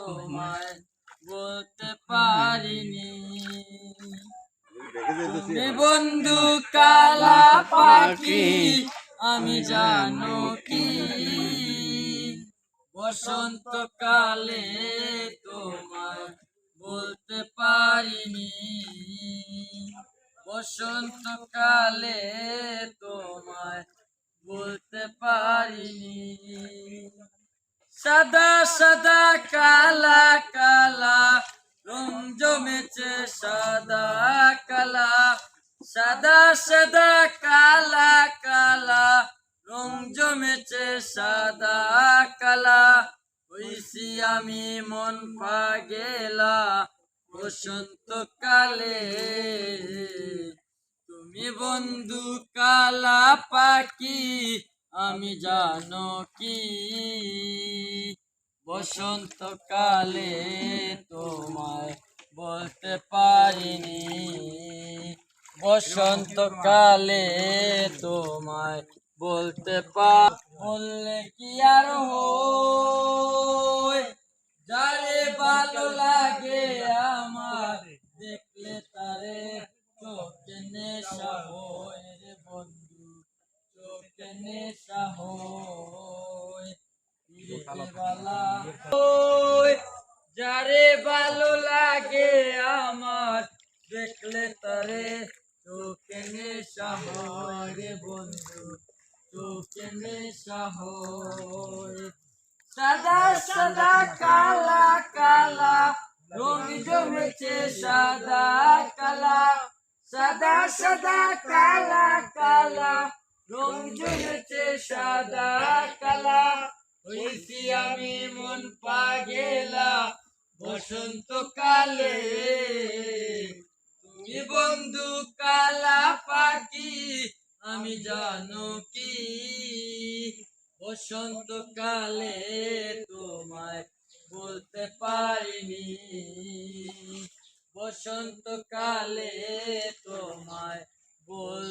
তোমায় বলতে পারিনি। তুমি বন্ধু কালা পাখি আমি জানো কি। বসন্ত কালে তোমায় বলতে পারিনি। বসন্ত কালে তোমায় বলতে পারিনি। সাদা সাদা, কালা কালা, রং জমেছে সাদা, কালা। সাদা সাদা, কালা কালা, রং জমেছে সাদা, কালা। হইছি আমি মন পাগেলা বসন্ত কালে তুমি বন্ধু কালা পাখি, আমি জানো কি? বসন্ত কালে তোমায় বলতে পারিনি। বসন্ত কালে তোমায় বলতে পা বললে কি আর যারে ভালো লাগে আমার, দেখলে তারে চোখে নেশা হয়। রে বন্ধু, চোখে নেশা হয়। যারে ভালো লাগে আমার, দেখলে তারে চোখে নেশা হয় রে বন্ধু, চোখে নেশা হয়। সাদা সাদা, কালা কালা, রং জমেছে সাদা, কালা। সাদা সাদা, কালা কালা, রং জমেছে সাদা, কালা। হইছি আমি মন পাগেলা বসন্ত কালে তুমি বন্ধু কালা পাখি, আমি জানো কি? বসন্ত কালে তোমায় বলতে পারিনি। বসন্ত কালে তোমায় বলতে